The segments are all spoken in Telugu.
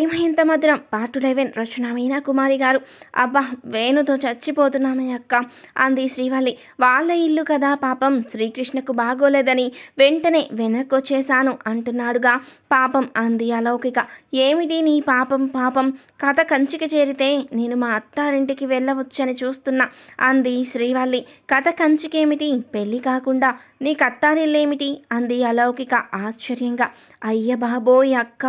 ప్రేమ మాత్రం మధురం? Part eleven Rachana Meena Kumari garu. అబ్బా వేణుతో చచ్చిపోతున్నామే అక్క అంది శ్రీవల్లి. వాళ్ళ ఇల్లు కదా పాపం శ్రీకృష్ణకు బాగోలేదని వెంటనే వెనక్కొచ్చేశాను అంటున్నాడుగా పాపం అంది అలౌకిక. ఏమిటి నీ పాపం పాపం? కథ కంచికి చేరితే నేను మా అత్తారింటికి వెళ్ళవచ్చని చూస్తున్నా అంది శ్రీవల్లి. కథ కంచికేమిటి? పెళ్ళి కాకుండా నీ కత్తారిల్లేమిటి? అంది అలౌకిక ఆశ్చర్యంగా. అయ్య బాబోయ్ అక్క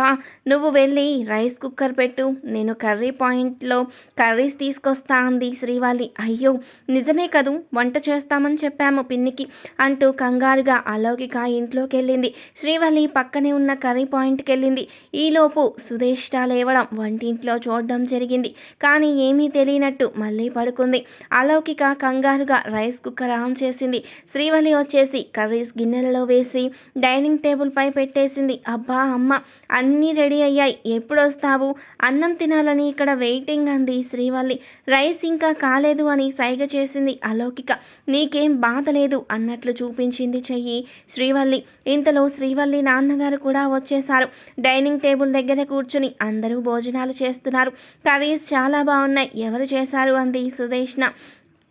నువ్వు వెళ్ళి రైస్ కుక్కర్ పెట్టు. నేను కర్రీ పాయింట్లో కర్రీస్ తీసుకొస్తా అంది శ్రీవాలి. అయ్యో నిజమే కదూ? వంట చేస్తామని చెప్పాము పిన్నికి అంటూ కంగారుగా అలౌకిక ఇంట్లోకి వెళ్ళింది శ్రీవాలి పక్కనే ఉన్న కర్రీ పాయింట్కి వెళ్ళింది ఈలోపు సుదేష్ట లేవడం వంటింట్లో చూడడం జరిగింది. కానీ ఏమీ తెలియనట్టు మళ్ళీ పడుకుంది. అలౌకిక కంగారుగా రైస్ కుక్కర్ ఆన్ చేసింది. శ్రీవల్లి వచ్చేసి కర్రీస్ గిన్నెలలో వేసి డైనింగ్ టేబుల్పై పెట్టేసింది. అబ్బా అమ్మ అన్నీ రెడీ అయ్యాయి. ఎప్పుడు వస్తావు అన్నం తినాలని ఇక్కడ వెయిటింగ్ అంది శ్రీవల్లి. రైస్ ఇంకా కాలేదు అని సైగ చేసింది అలౌకిక. నీకేం బాధ లేదు అన్నట్లు చూపించింది చెయ్యి శ్రీవల్లి. ఇంతలో శ్రీవల్లి నాన్నగారు కూడా వచ్చేశారు. డైనింగ్ టేబుల్ దగ్గర కూర్చుని అందరూ భోజనాలు చేస్తున్నారు. కర్రీస్ చాలా బాగున్నాయి. ఎవరు చేశారు? అంది సుదేష్ణ.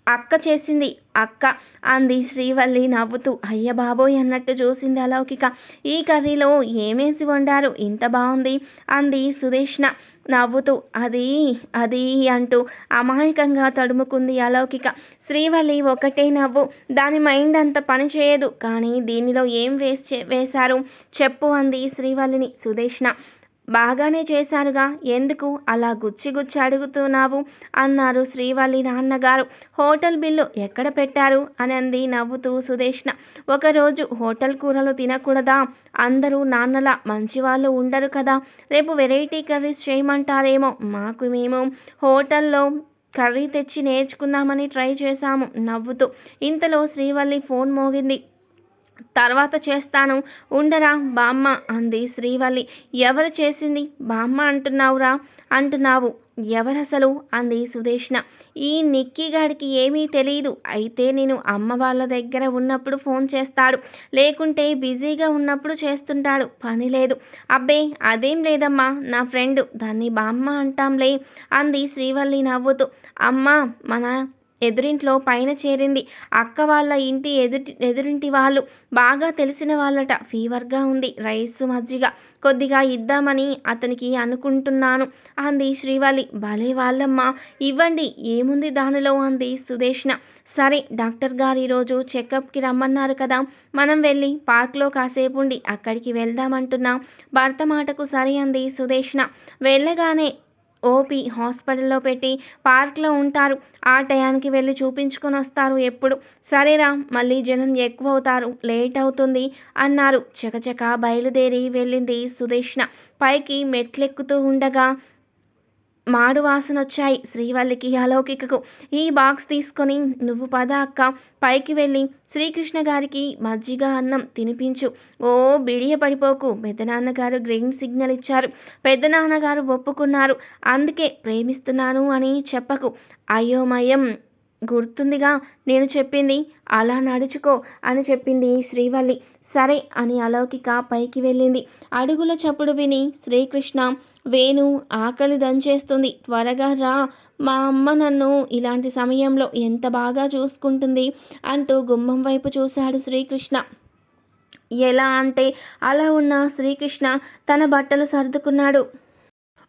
అక్క చేసింది అక్క. అంది శ్రీవల్లి నవ్వుతూ. అయ్య బాబోయ్ అన్నట్టు చూసింది అలౌకిక. ఈ కర్రీలో ఏమేసి వండారు? ఇంత బాగుంది అంది సుదేష్ణ నవ్వుతూ. అది అది అంటూ అమాయకంగా తడుముకుంది అలౌకిక. శ్రీవల్లి ఒకటే నవ్వు. దాని మైండ్ అంత పని చేయదు. కానీ దీనిలో ఏం వేసి వేశారు? చెప్పు అంది శ్రీవల్లిని. సుదేష్ణ బాగానే చేశారుగా ఎందుకు అలా గుచ్చి గుచ్చి అడుగుతున్నావు? అన్నారు శ్రీవల్లి నాన్నగారు. హోటల్ బిల్లు ఎక్కడ పెట్టారు? అని అంది నవ్వుతూ సుదేష్ణ. ఒకరోజు హోటల్ కూరలు తినకూడదా? అందరూ నాన్నలా మంచివాళ్ళు ఉండరు కదా. రేపు వెరైటీ కర్రీస్ చేయమంటారేమో? మాకు మేము హోటల్లో కర్రీ తెచ్చి నేర్చుకుందామని ట్రై చేశాము నవ్వుతూ. ఇంతలో శ్రీవల్లి ఫోన్ మోగింది. తర్వాత చేస్తాను. ఉండరా బామ్మ అంది శ్రీవల్లి. ఎవరు చేసింది? బామ్మ అంటున్నావురా? అంటున్నావు. ఎవరసలు? అంది సుదేష్ణ. ఈ నిక్కిగాడికి ఏమీ తెలియదు అయితే నేను అమ్మ వాళ్ళ దగ్గర ఉన్నప్పుడు ఫోన్ చేస్తాడు. లేకుంటే బిజీగా ఉన్నప్పుడు చేస్తుంటాడు. పని లేదు. అబ్బే అదేం లేదమ్మా నా ఫ్రెండ్. దాన్ని బామ్మ అంటాంలే అంది శ్రీవల్లి నవ్వుతూ. అమ్మ మన ఎదురింట్లో పైన చేరింది. అక్క వాళ్ళ ఇంటి ఎదుటి ఎదురింటి వాళ్ళు బాగా తెలిసిన వాళ్ళట. ఫీవర్గా ఉంది రైస్ మజ్జిగ. కొద్దిగా ఇద్దామని అతనికి అనుకుంటున్నాను అంది శ్రీవాలి భలే వాళ్ళమ్మ ఇవ్వండి ఏముంది దానిలో అంది సుదేష్ణ. సరే డాక్టర్ గారు ఈరోజు చెకప్కి రమ్మన్నారు కదా మనం వెళ్ళి పార్క్లో కాసేపు ఉండి అక్కడికి వెళ్దామంటున్నాం. భర్త మాటకు సరే అంది సుదేష్ణ. వెళ్ళగానే ఓపీ హాస్పిటల్లో పెట్టి పార్క్లో ఉంటారు. ఆ టయానికి వెళ్ళి చూపించుకొని వస్తారు ఎప్పుడు. సరేరా మళ్ళీ జనం ఎక్కువ అవుతారు లేట్ అవుతుంది అన్నారు. చకచక బయలుదేరి వెళ్ళింది సుదేష్ణ పైకి మెట్లెక్కుతూ ఉండగా మాడు వాసన వచ్చాయి శ్రీవల్లికి అలౌకికకు. ఈ బాక్స్ తీసుకొని నువ్వు పద అక్క. పైకి వెళ్ళి శ్రీకృష్ణ గారికి మజ్జిగ అన్నం తినిపించు. ఓ బిడియ పడిపోకు. పెద్దనాన్నగారు గ్రీన్ సిగ్నల్ ఇచ్చారు. పెద్దనాన్నగారు ఒప్పుకున్నారు. అందుకే ప్రేమిస్తున్నాను అని చెప్పకు. అయోమయం. గుర్తుందిగా నేను చెప్పింది అలా నడుచుకో అని చెప్పింది శ్రీవల్లి. సరే అని అలౌకిక పైకి వెళ్ళింది. అడుగుల చప్పుడు విని శ్రీకృష్ణ వేణు ఆకలి దంచేస్తుంది. త్వరగా రా. మా అమ్మ నన్ను ఇలాంటి సమయంలో ఎంత బాగా చూసుకుంటుంది అంటూ గుమ్మం వైపు చూశాడు శ్రీకృష్ణ. ఎలా అంటే అలా ఉన్న శ్రీకృష్ణ తన బట్టలు సర్దుకున్నాడు.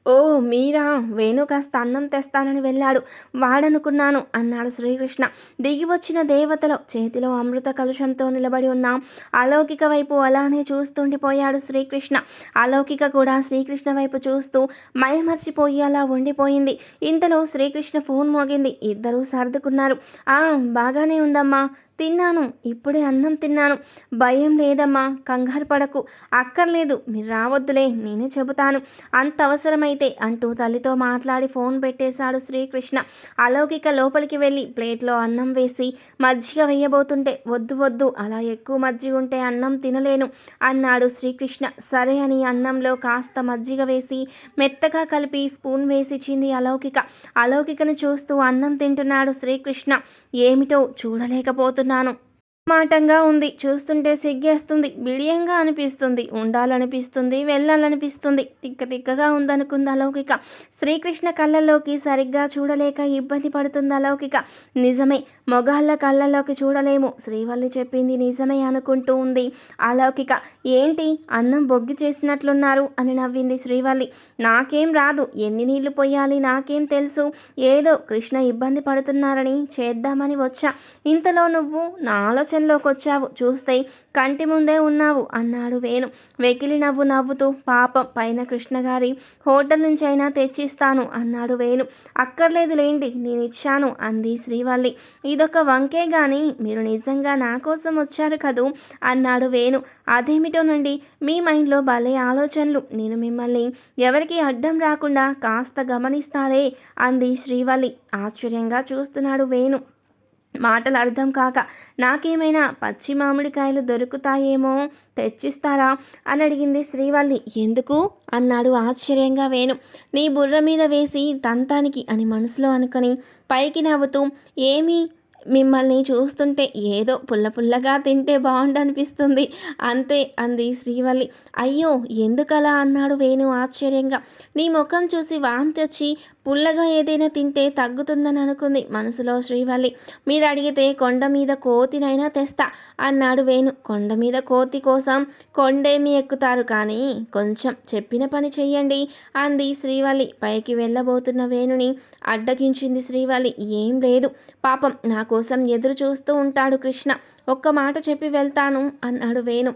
ఓ మీరా? వేణు కాస్త అన్నం తెస్తానని వెళ్ళాడు. వాడనుకున్నాను అన్నాడు శ్రీకృష్ణ. దిగి వచ్చిన దేవతలో చేతిలో అమృత కలుషంతో నిలబడి ఉన్న. అలౌకిక వైపు అలానే చూస్తుండిపోయాడు శ్రీకృష్ణ. అలౌకిక కూడా శ్రీకృష్ణ వైపు చూస్తూ మయమర్చిపోయి అలా ఉండిపోయింది. ఇంతలో శ్రీకృష్ణ ఫోన్ మోగింది. ఇద్దరూ సర్దుకున్నారు. ఆ బాగానే ఉందమ్మా. తిన్నాను ఇప్పుడే అన్నం తిన్నాను. భయం లేదమ్మా కంగారు పడకు. అక్కర్లేదు మీరు రావద్దులే నేనే చెబుతాను. అంత అవసరమైతే అంటూ తల్లితో మాట్లాడి ఫోన్ పెట్టేశాడు శ్రీకృష్ణ. అలౌకిక లోపలికి వెళ్ళి ప్లేట్లో అన్నం వేసి మజ్జిగ వేయబోతుంటే వద్దు వద్దు అలా ఎక్కువ మజ్జిగ ఉంటే అన్నం తినలేను అన్నాడు శ్రీకృష్ణ. సరే అని అన్నంలో కాస్త మజ్జిగ వేసి మెత్తగా కలిపి స్పూన్ వేసిచ్చింది అలౌకిక. అలౌకికను చూస్తూ అన్నం తింటున్నాడు శ్రీకృష్ణ. ఏమిటో చూడలేకపోతున్నాను. మాటంగా ఉంది. చూస్తుంటే సిగ్గేస్తుంది. బిడియంగా అనిపిస్తుంది. ఉండాలనిపిస్తుంది. వెళ్ళాలనిపిస్తుంది. తిక్క తిక్కగా ఉందనుకుంది అలౌకిక. శ్రీకృష్ణ కళ్ళల్లోకి సరిగ్గా చూడలేక ఇబ్బంది పడుతుంది అలౌకిక. నిజమే. మొగాళ్ళ కళ్ళల్లోకి చూడలేము. శ్రీవల్లి చెప్పింది నిజమే అనుకుంటూ ఉంది అలౌకిక. ఏంటి? అన్నం బొగ్గి చేసినట్లున్నారు అని నవ్వింది శ్రీవల్లి. నాకేం రాదు. ఎన్ని నీళ్ళు పోయాలి నాకేం తెలుసు. ఏదో కృష్ణ ఇబ్బంది పడుతున్నారని చేద్దామని వచ్చా. ఇంతలో నువ్వు నా ఆలోచనలోకి వచ్చావు. చూస్తే కంటి ముందే ఉన్నావు అన్నాడు వేణు. వెకిలి నవ్వు నవ్వుతూ పాపం పైన కృష్ణగారి హోటల్ నుంచి అయినా తెచ్చిస్తాను అన్నాడు వేణు. అక్కర్లేదు లేండి నేను ఇచ్చాను అంది శ్రీవల్లి. ఇదొక వంకే గాని మీరు నిజంగా నా కోసం వచ్చారు కదూ అన్నాడు వేణు. అదేమిటో నుండి మీ మైండ్లో భలే ఆలోచనలు. నేను మిమ్మల్ని ఎవరికి అడ్డం రాకుండా కాస్త గమనిస్తారే అంది శ్రీవల్లి. ఆశ్చర్యంగా చూస్తున్నాడు వేణు. మాటలు అర్థం కాక నాకేమైనా పచ్చి మామిడికాయలు దొరుకుతాయేమో తెచ్చిస్తారా? అని అడిగింది శ్రీవల్లి. ఎందుకు? అన్నాడు ఆశ్చర్యంగా వేణు. నీ బుర్ర మీద వేసి తంతానికి అని మనసులో అనుకొని పైకి నవ్వుతూ ఏమీ? మిమ్మల్ని చూస్తుంటే ఏదో పుల్ల పుల్లగా తింటే బాగుండనిపిస్తుంది. అంతే అంది శ్రీవల్లి. అయ్యో ఎందుకలా అన్నాడు వేణు ఆశ్చర్యంగా. నీ ముఖం చూసి వాంతి వచ్చి పుల్లగా ఏదైనా తింటే తగ్గుతుందని అనుకుంది మనసులో శ్రీవల్లి. మీరు అడిగితే కొండ మీద కోతినైనా తెస్తా అన్నాడు వేణు. కొండ మీద కోతి కోసం కొండేమి ఎక్కుతారు కానీ కొంచెం చెప్పిన పని చెయ్యండి అంది శ్రీవల్లి. పైకి వెళ్ళబోతున్న వేణుని అడ్డగించింది శ్రీవల్లి. ఏం లేదు. పాపం నాకు కోసం ఎదురు చూస్తూ ఉంటాడు కృష్ణ. ఒక్క మాట చెప్పి వెళ్తాను అన్నాడు వేణు.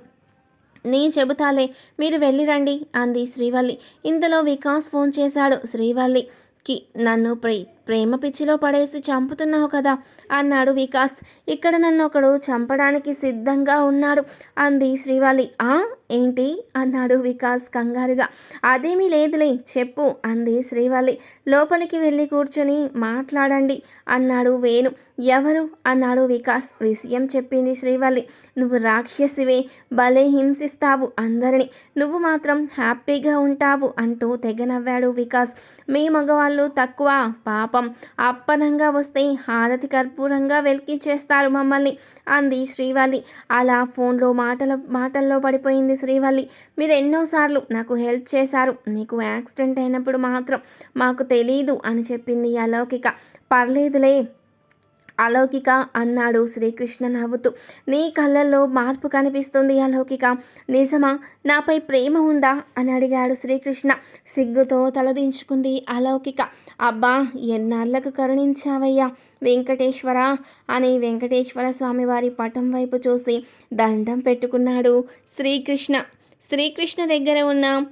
నేను చెబుతాలే మీరు వెళ్ళిరండి అంది శ్రీవల్లి. ఇంతలో వికాస్ ఫోన్ చేశాడు శ్రీవల్లికి. నన్ను ప్రే ప్రేమ పిచ్చిలో పడేసి చంపుతున్నావు కదా అన్నాడు వికాస్. ఇక్కడ నన్ను ఒకడు చంపడానికి సిద్ధంగా ఉన్నాడు అంది శ్రీవాలి. ఆ ఏంటి? అన్నాడు వికాస్ కంగారుగా. అదేమీ లేదులే చెప్పు అంది శ్రీవాలి. లోపలికి వెళ్ళి కూర్చుని మాట్లాడండి అన్నాడు వేణు. ఎవరు? అన్నాడు వికాస్. విషయం చెప్పింది శ్రీవల్లి నువ్వు రాక్షసివే భలే హింసిస్తావు అందరిని. నువ్వు మాత్రం హ్యాపీగా ఉంటావు అంటూ తెగ నవ్వాడు వికాస్. మీ మగవాళ్ళు తక్కువ పాప అప్పనంగా వస్తే హారతి కర్పూరంగా వెలికించేస్తారు మమ్మల్ని అంది శ్రీవల్లి. అలా ఫోన్లో మాటల మాటల్లో పడిపోయింది శ్రీవల్లి. మీరు ఎన్నోసార్లు నాకు హెల్ప్ చేశారు. మీకు యాక్సిడెంట్ అయినప్పుడు మాత్రం మాకు తెలీదు అని చెప్పింది అలౌకిక. పర్లేదులే అలౌకిక అన్నాడు శ్రీకృష్ణ నవ్వుతూ. నీ కళ్ళల్లో మార్పు కనిపిస్తుంది అలౌకిక. నిజమా? నాపై ప్రేమ ఉందా? అని అడిగాడు శ్రీకృష్ణ. సిగ్గుతో తలదించుకుంది అలౌకిక. అబ్బా ఎన్నాళ్ళకు కరుణించావయ్యా వెంకటేశ్వర అని వెంకటేశ్వర స్వామివారి పటం వైపు చూసి దండం పెట్టుకున్నాడు శ్రీకృష్ణ. శ్రీకృష్ణ దగ్గర ఉన్న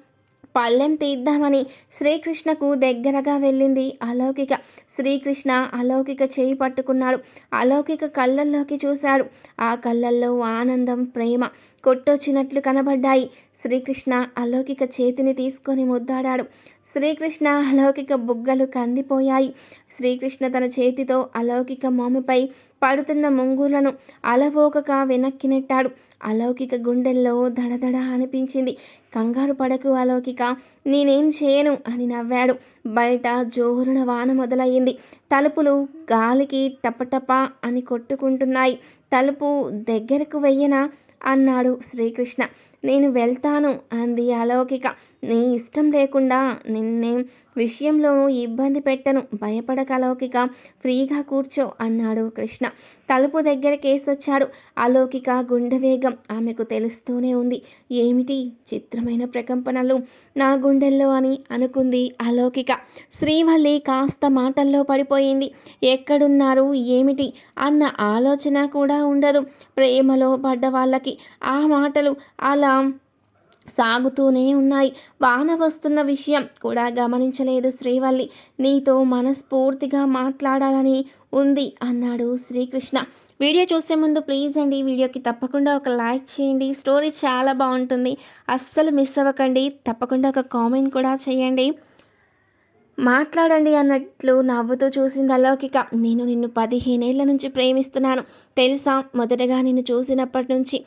పళ్ళెం తీద్దామని శ్రీకృష్ణకు దగ్గరగా వెళ్ళింది అలౌకిక. శ్రీకృష్ణ అలౌకిక చేయి పట్టుకున్నాడు. అలౌకిక కళ్ళల్లోకి చూశాడు. ఆ కళ్ళల్లో ఆనందం ప్రేమ కొట్టొచ్చినట్లు కనబడ్డాయి. శ్రీకృష్ణ అలౌకిక చేతిని తీసుకొని ముద్దాడాడు. శ్రీకృష్ణ అలౌకిక బుగ్గలు కందిపోయాయి. శ్రీకృష్ణ తన చేతితో అలౌకిక మోమిపై పడుతున్న ముంగులను అలవోకక వెనక్కి నెట్టాడు. అలౌకిక గుండెల్లో దడదడ అనిపించింది. కంగారు పడకు అలౌకిక నేనేం చేయను అని నవ్వాడు. బయట జోరున వాన మొదలయ్యింది. తలుపులు గాలికి టపటప అని కొట్టుకుంటున్నాయి. తలుపు దగ్గరకు వెయ్యనా? అన్నాడు శ్రీకృష్ణ. నేను వెళ్తాను అంది అలౌకిక. నీ ఇష్టం లేకుండా నిన్నేం విషయంలోనూ ఇబ్బంది పెట్టను భయపడక అలౌకిక ఫ్రీగా కూర్చో అన్నాడు కృష్ణ. తలుపు దగ్గర కేసొచ్చాడు. అలౌకిక గుండె వేగం ఆమెకు తెలుస్తూనే ఉంది. ఏమిటి? చిత్రమైన ప్రకంపనలు. నా గుండెల్లో అని అనుకుంది అలౌకిక. శ్రీవల్లి కాస్త మాటల్లో పడిపోయింది. ఎక్కడున్నారు? ఏమిటి? అన్న ఆలోచన కూడా ఉండదు. ప్రేమలో పడ్డ వాళ్ళకి ఆ మాటలు అలా సాగుతూనే ఉన్నాయి. వాన వస్తున్న విషయం కూడా గమనించలేదు శ్రీవల్లి. నీతో మనస్ఫూర్తిగా మాట్లాడాలని ఉంది అన్నాడు శ్రీకృష్ణ. వీడియో చూసే ముందు ప్లీజ్ అండి వీడియోకి తప్పకుండా ఒక లైక్ చేయండి. స్టోరీ చాలా బాగుంటుంది. అస్సలు మిస్ అవ్వకండి. తప్పకుండా ఒక కామెంట్ కూడా చేయండి. మాట్లాడండి అన్నట్లు నవ్వుతూ చూసింది అలౌకిక. నేను నిన్ను పదిహేనేళ్ళ నుంచి ప్రేమిస్తున్నాను. తెలుసా? మొదటగా నిన్ను చూసినప్పటి నుంచి.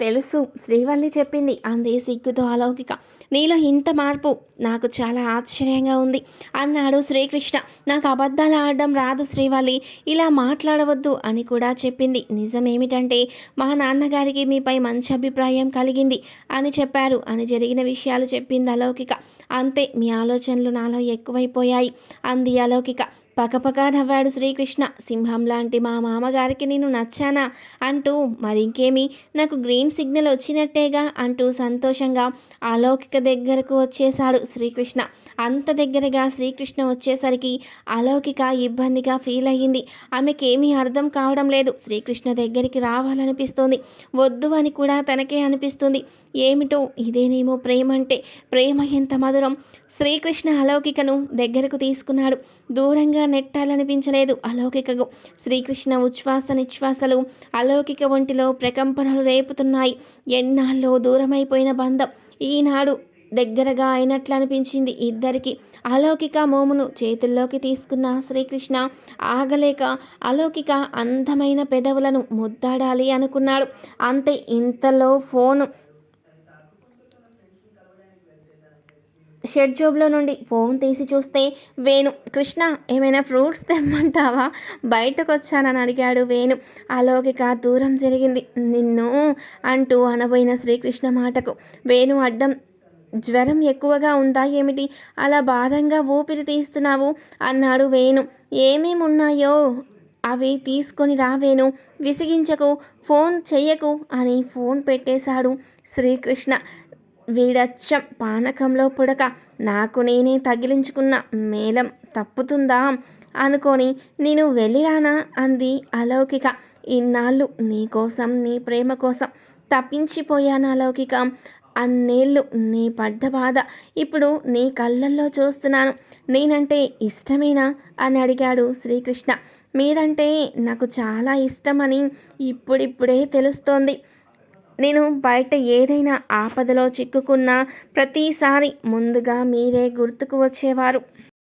తెలుసు. శ్రీవల్లి చెప్పింది. అంది సిగ్గుతో అలౌకిక. నీలో ఇంత మార్పు నాకు చాలా ఆశ్చర్యంగా ఉంది. అన్నాడు శ్రీకృష్ణ. నాకు అబద్ధాలు ఆడడం రాదు శ్రీవల్లి. ఇలా మాట్లాడవద్దు అని కూడా చెప్పింది. నిజమేమిటంటే మా నాన్నగారికి మీపై మంచి అభిప్రాయం కలిగింది అని చెప్పారు అని జరిగిన విషయాలు చెప్పింది అలౌకిక. అంతే మీ ఆలోచనలు నాలో ఎక్కువైపోయాయి. అంది అలౌకిక. పకపక నవ్వాడు శ్రీకృష్ణ సింహం లాంటి మా మామగారికి నేను నచ్చానా? అంటూ మరింకేమి? నాకు గ్రీన్ సిగ్నల్ వచ్చినట్టేగా? అంటూ సంతోషంగా అలౌకిక దగ్గరకు వచ్చేశాడు శ్రీకృష్ణ. అంత దగ్గరగా శ్రీకృష్ణ వచ్చేసరికి అలౌకిక ఇబ్బందిగా ఫీల్ అయ్యింది. ఆమెకేమీ అర్థం కావడం లేదు. శ్రీకృష్ణ దగ్గరికి రావాలనిపిస్తోంది. వద్దు అని కూడా తనకే అనిపిస్తుంది. ఏమిటో? ఇదేనేమో ప్రేమ అంటే ప్రేమ ఎంత మధురం. శ్రీకృష్ణ అలౌకికను దగ్గరకు తీసుకున్నాడు. దూరంగా నెట్టాలనిపించలేదు. అలౌకికకు శ్రీకృష్ణ ఉచ్ఛ్వాస నిశ్వాసలు అలౌకిక ఒంటిలో ప్రకంపనలు రేపుతున్నాయి. ఎన్నాళ్ళలో దూరమైపోయిన బంధం ఈనాడు దగ్గరగా అయినట్లు అనిపించింది ఇద్దరికి. అలౌకిక మోమును చేతుల్లోకి తీసుకున్న శ్రీకృష్ణ ఆగలేక అలౌకిక అందమైన పెదవులను ముద్దాడాలి అనుకున్నాడు. అంతే ఇంతలో ఫోను షెడ్ జోబ్లో నుండి ఫోన్ తీసి చూస్తే వేణు కృష్ణ ఏమైనా ఫ్రూట్స్ తెమ్మంటావా? బయటకు వచ్చానని అడిగాడు వేణు. అలౌకిక దూరం జరిగింది. నిన్ను అంటూ అనబోయిన శ్రీకృష్ణ మాటకు. వేణు అడ్డం జ్వరం ఎక్కువగా ఉందా ఏమిటి? అలా భారంగా ఊపిరి తీస్తున్నావు అన్నాడు వేణు. ఏమేమి ఉన్నాయో అవి తీసుకొని రావేను విసిగించకు ఫోన్ చెయ్యకు అని ఫోన్ పెట్టేశాడు శ్రీకృష్ణ. వీడచ్చం పానకంలో పుడక. నాకు నేనే తగిలించుకున్న మేళం తప్పుతుందా? అనుకొని నేను వెళ్ళిరానా? అంది అలౌకిక. ఇన్నాళ్ళు నీ కోసం నీ ప్రేమ కోసం తప్పించిపోయాను అలౌకిక. అన్నేళ్ళు నీ పడ్డ బాధ. ఇప్పుడు నీ కళ్ళల్లో చూస్తున్నాను. నేనంటే ఇష్టమేనా? అని అడిగాడు శ్రీకృష్ణ. మీరంటే నాకు చాలా ఇష్టమని ఇప్పుడిప్పుడే తెలుస్తోంది. నేను బయట ఏదైనా ఆపదలో చిక్కుకున్నా ప్రతిసారి ముందుగా మీరే గుర్తుకు వచ్చేవారు.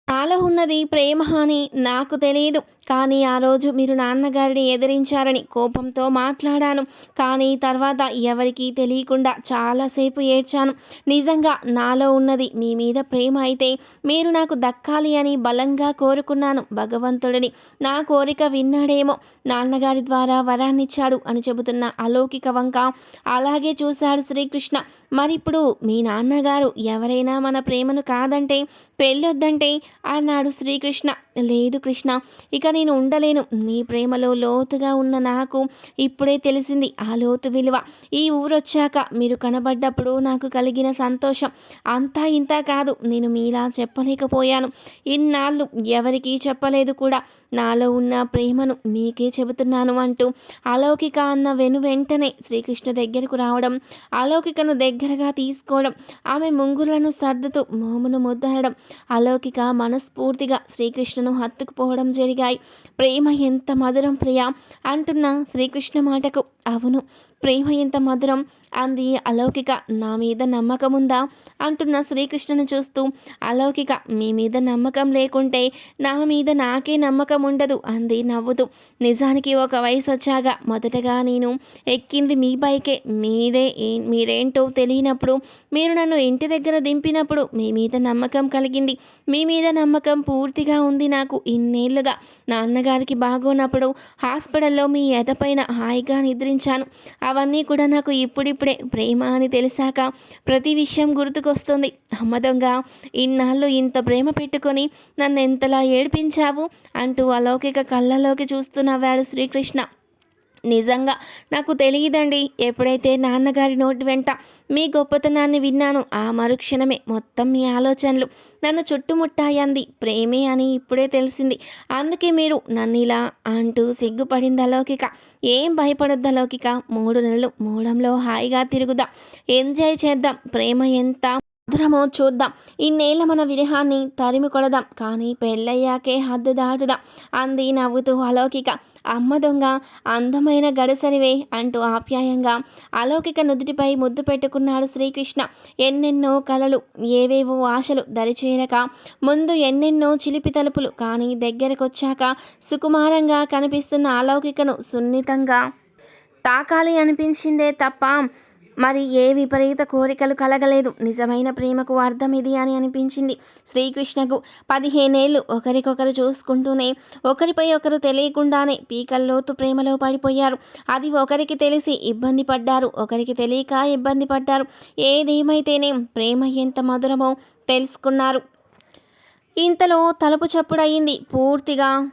నాలో ఉన్నది ప్రేమ అని నాకు తెలియదు కానీ ఆ రోజు మీరు నాన్నగారిని ఎదిరించారని కోపంతో మాట్లాడాను. కానీ తర్వాత ఎవరికీ తెలియకుండా చాలాసేపు ఏడ్చాను. నిజంగా నాలో ఉన్నది మీ మీద ప్రేమ అయితే మీరు నాకు దక్కాలి అని బలంగా కోరుకున్నాను. భగవంతుడిని నా కోరిక విన్నాడేమో. నాన్నగారి ద్వారా వరాన్నిచ్చాడు అని చెబుతున్న అలౌకిక వంక అలాగే చూశాడు శ్రీకృష్ణ. మరిప్పుడు మీ నాన్నగారు ఎవరైనా మన ప్రేమను కాదంటే పెళ్ళొద్దంటే అన్నాడు శ్రీకృష్ణ. లేదు కృష్ణ ఇక నేను ఉండలేను. నీ ప్రేమలో లోతుగా ఉన్న నాకు ఇప్పుడే తెలిసింది ఆ లోతు విలువ. ఈ ఊరొచ్చాక మీరు కనబడ్డప్పుడు నాకు కలిగిన సంతోషం అంతా ఇంత కాదు. నేను మీలా చెప్పలేకపోయాను. ఇన్నాళ్ళు ఎవరికీ చెప్పలేదు కూడా. నాలో ఉన్న ప్రేమను మీకే చెబుతున్నాను అంటూ అలౌకిక అన్న వెను వెంటనే శ్రీకృష్ణ దగ్గరకు రావడం అలౌకికను దగ్గరగా తీసుకోవడం ఆమె ముంగులను సర్దుతూ మోమును ముద్దరడం అలౌకిక మనస్ఫూర్తిగా శ్రీకృష్ణ శ్రీకృష్ణను హత్తుకుపోవడం జరిగాయి. ప్రేమ ఎంత మధురం ప్రియ! అంటున్న శ్రీకృష్ణ మాటకు అవును ప్రేమ ఇంత మధురం అంది అలౌకిక నా మీద నమ్మకం ఉందా? అంటున్న శ్రీకృష్ణను చూస్తూ అలౌకిక మీ మీద నమ్మకం లేకుంటే నా మీద నాకే నమ్మకం ఉండదు అంది నవ్వుతూ. నిజానికి ఒక వయసు వచ్చాక మొదటగా నేను ఎక్కింది మీ బైకే మీరే మీరేంటో తెలియనప్పుడు మీరు నన్ను ఇంటి దగ్గర దింపినప్పుడు మీ మీద నమ్మకం కలిగింది. మీ మీద నమ్మకం పూర్తిగా ఉంది నాకు ఇన్నేళ్ళుగా. నాన్నగారికి బాగోనప్పుడు హాస్పిటల్లో మీ ఎదపైన హాయిగా నిద్రించాను. అవన్నీ కూడా నాకు ఇప్పుడిప్పుడే ప్రేమ అని తెలిసాక ప్రతి విషయం గుర్తుకొస్తుంది. అమ్మ దొంగ ఇన్నాళ్ళు ఇంత ప్రేమ పెట్టుకొని నన్ను ఎంతలా ఏడిపించావు అంటూ అలౌకిక కళ్ళలోకి చూస్తూ నవ్వాడు శ్రీకృష్ణ. నిజంగా నాకు తెలియదండి ఎప్పుడైతే నాన్నగారి నోటి వెంట మీ గొప్పతనాన్ని విన్నాను ఆ మరుక్షణమే మొత్తం మీ ఆలోచనలు నన్ను చుట్టుముట్టాయంది. ప్రేమే అని ఇప్పుడే తెలిసింది. అందుకే మీరు నన్ను ఇలా అంటూ సిగ్గుపడింది అలౌకిక. ఏం భయపడొద్దు అలౌకిక. మూడు నెలలు మూడంలో హాయిగా తిరుగుదాం. ఎంజాయ్ చేద్దాం. ప్రేమ ఎంత మధురమో చూద్దాం. ఇన్నేళ్ళ మన విరహాన్ని తరిమి కొడదాం. కానీ పెళ్ళయ్యాకే హద్దు దాటుదాం. అంది నవ్వుతూ అలౌకిక. అమ్మ దొంగ అందమైన గడసరివే అంటూ ఆప్యాయంగా అలౌకిక నుదుటిపై ముద్దు పెట్టుకున్నాడు శ్రీకృష్ణ. ఎన్నెన్నో కలలు ఏవేవో ఆశలు దరిచేరక ముందు ఎన్నెన్నో చిలిపి తలుపులు కానీ దగ్గరకొచ్చాక సుకుమారంగా కనిపిస్తున్న అలౌకికను సున్నితంగా తాకాలి అనిపించిందే తప్ప మరి ఏ విపరీత కోరికలు కలగలేదు. నిజమైన ప్రేమకు అర్థం ఇది అని అనిపించింది. శ్రీకృష్ణకు పదిహేనేళ్ళు. ఒకరికొకరు చూసుకుంటూనే ఒకరిపై ఒకరు తెలియకుండానే పీకల్లోతు ప్రేమలో పడిపోయారు. అది ఒకరికి తెలిసి ఇబ్బంది పడ్డారు. ఒకరికి తెలియక ఇబ్బంది పడ్డారు. ఏదేమైతేనే ప్రేమ ఎంత మధురమో తెలుసుకున్నారు. ఇంతలో తలుపు చప్పుడయింది. పూర్తిగా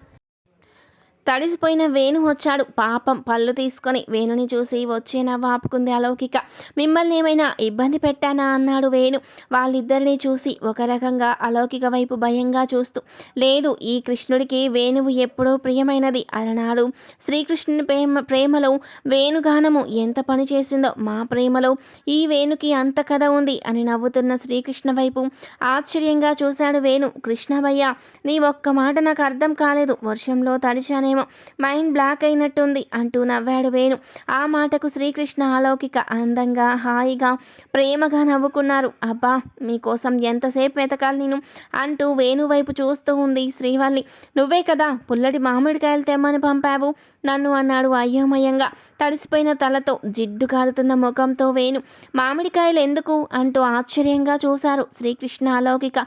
తడిసిపోయిన వేణు వచ్చాడు. పాపం పళ్ళు తీసుకొని వేణుని చూసి వచ్చే నవ్వు అలౌకిక. మిమ్మల్ని ఏమైనా ఇబ్బంది పెట్టానా? అన్నాడు వేణు. వాళ్ళిద్దరిని చూసి ఒక రకంగా అలౌకిక వైపు భయంగా చూస్తూ లేదు ఈ కృష్ణుడికి వేణువు ఎప్పుడూ ప్రియమైనది అలనాడు శ్రీకృష్ణుని ప్రేమ ప్రేమలో వేణుగానము ఎంత పని చేసిందో మా ప్రేమలో ఈ వేణుకి అంత కథ ఉంది అని నవ్వుతున్న శ్రీకృష్ణ వైపు ఆశ్చర్యంగా చూశాడు వేణు. కృష్ణభయ్య నీ ఒక్క మాట నాకు అర్థం కాలేదు. వర్షంలో తడిచానే ఏమో. మైండ్ బ్లాక్ అయినట్టుంది అంటూ నవ్వాడు వేణు. ఆ మాటకు శ్రీకృష్ణ అలౌకిక అందంగా హాయిగా ప్రేమగా నవ్వుకున్నారు. అబ్బా మీకోసం ఎంతసేపు వెతకాలి నేను? అంటూ వేణు వైపు చూస్తూ ఉంది శ్రీవల్లి. నువ్వే కదా పుల్లటి మామిడికాయలు తెమ్మని పంపావు. నన్ను అన్నాడు అయోమయంగా. తడిసిపోయిన తలతో జిడ్డు కారుతున్న ముఖంతో వేణు. మామిడికాయలు ఎందుకు? అంటూ ఆశ్చర్యంగా చూశారు శ్రీకృష్ణ అలౌకిక.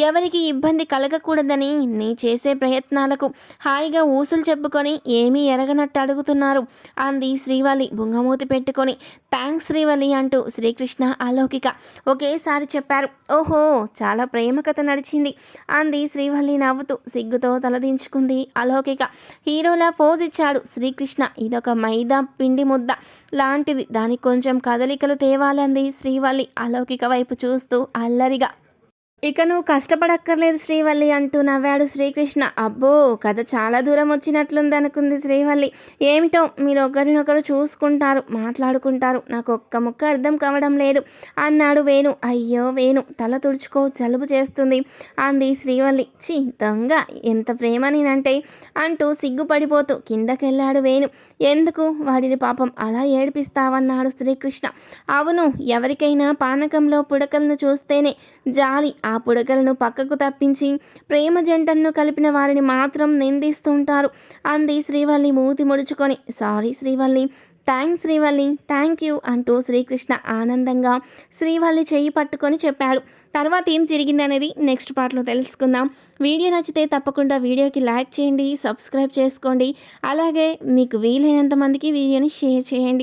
ఎవరికి ఇబ్బంది కలగకూడదని నీ చేసే ప్రయత్నాలకు హాయిగా ఊసులు చెప్పుకొని ఏమీ ఎరగనట్టు అడుగుతున్నారు అంది శ్రీవల్లి బుంగమూతి పెట్టుకొని. థ్యాంక్స్ శ్రీవల్లి అంటూ శ్రీకృష్ణ అలౌకిక. ఒకేసారి చెప్పారు ఓహో చాలా ప్రేమ కథ నడిచింది అంది శ్రీవల్లి నవ్వుతూ సిగ్గుతో తలదించుకుంది అలౌకిక. హీరోలా పోజ్ ఇచ్చాడు శ్రీకృష్ణ. ఇదొక మైదా పిండి ముద్ద. లాంటిది. దానికి కొంచెం కదలికలు తేవాలంది శ్రీవల్లి. అలౌకిక వైపు చూస్తూ అల్లరిగా. ఇక నువ్వు కష్టపడక్కర్లేదు శ్రీవల్లి అంటూ నవ్వాడు శ్రీకృష్ణ. అబ్బో కథ చాలా దూరం వచ్చినట్లుంది అనుకుంది శ్రీవల్లి. ఏమిటో మీరు ఒకరినొకరు చూసుకుంటారు మాట్లాడుకుంటారు. నాకు ఒక్క ముక్క అర్థం కావడం లేదు అన్నాడు వేణు. అయ్యో వేణు తల తుడుచుకో జలుబు చేస్తుంది అంది శ్రీవల్లి. చి దొంగ ఎంత ప్రేమ నేనంటే అంటూ సిగ్గుపడిపోతూ కిందకెళ్ళాడు వేణు. ఎందుకు? వాడిని పాపం అలా ఏడిపిస్తావన్నాడు శ్రీకృష్ణ. అవును ఎవరికైనా పానకంలో పుడకలను చూస్తేనే జాలి ఆ పుడకలను పక్కకు తప్పించి ప్రేమ జంటలను కలిపిన వారిని మాత్రం నిందిస్తుంటారు అంది శ్రీవల్లి మూతి ముడుచుకొని sorry Srivalli thanks Srivalli thank you అంటూ శ్రీకృష్ణ ఆనందంగా శ్రీవల్లి చేయి పట్టుకొని చెప్పాడు. తర్వాత ఏం జరిగింది అనేది నెక్స్ట్ పార్ట్లో తెలుసుకుందాం. వీడియో నచ్చితే తప్పకుండా వీడియోకి లైక్ చేయండి సబ్స్క్రైబ్ చేసుకోండి. అలాగే మీకు వీలైనంత మందికి వీడియోని షేర్ చేయండి.